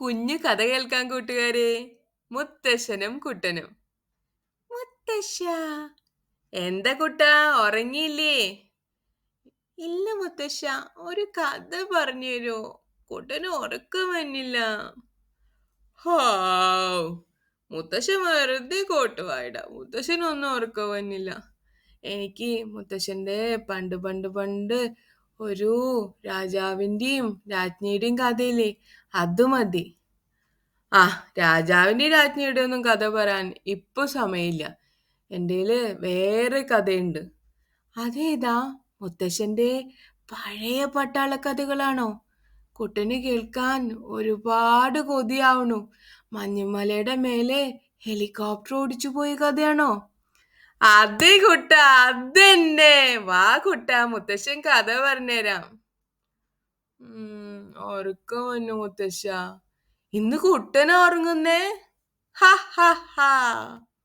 കുഞ്ഞു കഥ കേൾക്കാൻ കൂട്ടുകാരെ. മുത്തശ്ശനും കുട്ടനും. മുത്തശ്ശ എന്താ കുട്ടാ? ഉറങ്ങിയില്ലേ? ഇല്ല മുത്തശ്ശ ഒരു കഥ പറഞ്ഞു തരോ? കുട്ടന് ഉറക്കം വന്നില്ല. ഹാവ് മുത്തശ്ശൻ വെറുതെ കോട്ടുവായിട മുത്തശ്ശനൊന്നും ഉറക്കം വന്നില്ല. എനിക്ക് മുത്തശ്ശന്റെ പണ്ട് പണ്ട് പണ്ട് ഒരു രാജാവിന്റെയും രാജ്ഞിയുടെയും കഥയില്ലേ? അത് മതി. ആ രാജാവിന്റെയും രാജ്ഞിയുടെ ഒന്നും കഥ പറയാൻ ഇപ്പൊ സമയമില്ല. എന്റെ വേറെ കഥയുണ്ട്. അതേതാ? മുത്തശ്ശന്റെ പഴയ പട്ടാള കഥകളാണോ കുട്ടന് കേൾക്കാൻ ഒരുപാട് കൊതിയാവണു മഞ്ഞുമലയുടെ മേലെ ഹെലികോപ്റ്റർ ഓടിച്ചു പോയ കഥയാണോ? അതെ കുട്ട അതന്നെ. വാ കുട്ട മുത്തശ്ശൻ കഥ പറഞ്ഞുതരാം ഉറക്കം മുത്തശ്ശ? ഇന്ന് കുട്ടൻ ഉറങ്ങുന്നേ? ഹ ഹ ഹ.